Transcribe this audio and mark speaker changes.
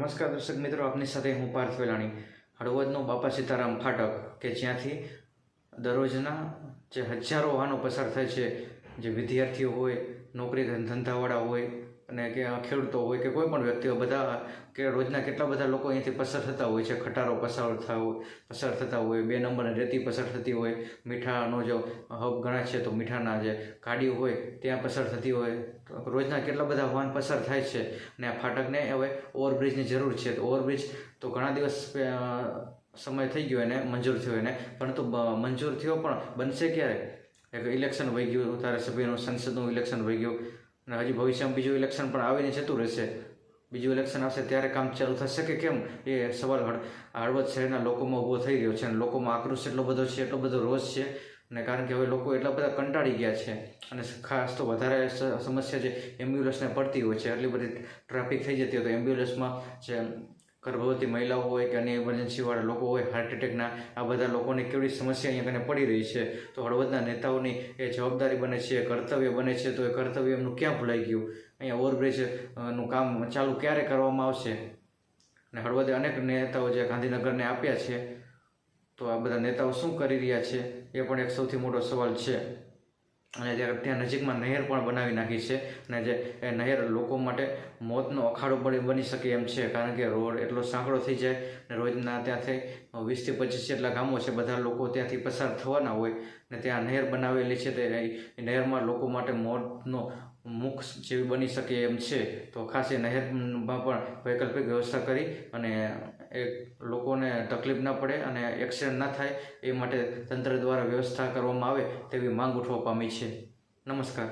Speaker 1: નમસ્કાર દર્શક મિત્રો, આપની સાથે હું પાર્થ વેલાણી. હળવદનો બાપા સીતારામ ફાટક, કે જ્યાંથી દરરોજના જે હજારો વાહનો પસાર થાય છે, જે વિદ્યાર્થીઓ હોય, નોકરી ધંધાવાળા હોય અને કે ખેડૂતો હોય કે કોઈ પણ વ્યક્તિઓ બધા કે રોજના કેટલા બધા લોકો અહીંથી પસાર થતા હોય છે. ખટારો પસાર થતા હોય, પસાર થતા હોય, બે નંબરની રેતી પસાર થતી હોય, મીઠાનો જો હબ ગણાય છે તો મીઠાના જે ગાડીઓ હોય ત્યાં પસાર થતી હોય. રોજના કેટલા બધા વાહન પસાર થાય છે અને આ ફાટકને હવે ઓવરબ્રિજની જરૂર છે. તો ઓવરબ્રિજ તો ઘણા દિવસ સમય થઈ ગયો એને, મંજૂર થયો એને. પરંતુ મંજૂર થયો પણ બનશે ક્યારે? એક ઇલેક્શન વહી ગયું, ધારાસભ્યનું, સંસદનું ઇલેક્શન વહી ગયું. અને હજી ભવિષ્યમાં બીજું ઇલેક્શન પણ આવીને જતું રહેશે. બીજું ઇલેક્શન આવશે ત્યારે કામ ચાલુ થશે કે કેમ? એ સવાલ હળ, હળવદ શહેરના લોકોમાં ઊભો થઈ રહ્યો છે અને લોકોમાં આક્રોશ એટલો બધો છે, એટલો બધો રોષ છે અને કારણ કે હવે લોકો એટલા બધા કંટાળી ગયા છે અને ખાસ તો વધારે સમસ્યા જે એમ્બ્યુલન્સને પડતી હોય છે એટલી બધી ટ્રાફિક થઈ જતી હોય તો એમ્બ્યુલન્સમાં જે ગર્ભવતી મહિલાઓ હોય કે અન્ય ઇમરજન્સીવાળા લોકો હોય હાર્ટ એટેકના આ બધા લોકોને કેવડી સમસ્યા અહીંયા કને પડી રહી છે. તો હળવદના નેતાઓની એ જવાબદારી બને છે કર્તવ્ય બને છે, તો એ કર્તવ્ય એમનું ક્યાં ભૂલાઈ ગયું? અહીંયા ઓવરબ્રિજનું કામ ચાલુ ક્યારે કરવામાં આવશે? અને હળવદે અનેક નેતાઓ જે ગાંધીનગરને આપ્યા છે, તો આ બધા નેતાઓ શું કરી રહ્યા છે? એ પણ એક સૌથી મોટો સવાલ છે. અને જે ત્યાં નજીકમાં નહેર પણ બનાવી નાખી છે અને જે એ નહેર લોકો માટે મોતનો અખાડો પણ બની શકે એમ છે, કારણ કે રોડ એટલો સાંકડો થઈ જાય ને રોજના ત્યાંથી વીસથી પચીસ જેટલા ગામો છે, બધા લોકો ત્યાંથી પસાર થવાના હોય ને ત્યાં નહેર બનાવેલી છે, તે નહેરમાં લોકો માટે મોતનો મુખ જેવી બની શકે એમ છે, તો ખાસી નહેરમાં પણ વૈકલ્પિક વ્યવસ્થા કરી અને એ લોકોને તકલીફ ના પડે અને એક્સિડન્ટ ના થાય એ માટે તંત્ર દ્વારા વ્યવસ્થા કરવામાં આવે તેવી માંગ ઉઠવા પામી છે. નમસ્કાર.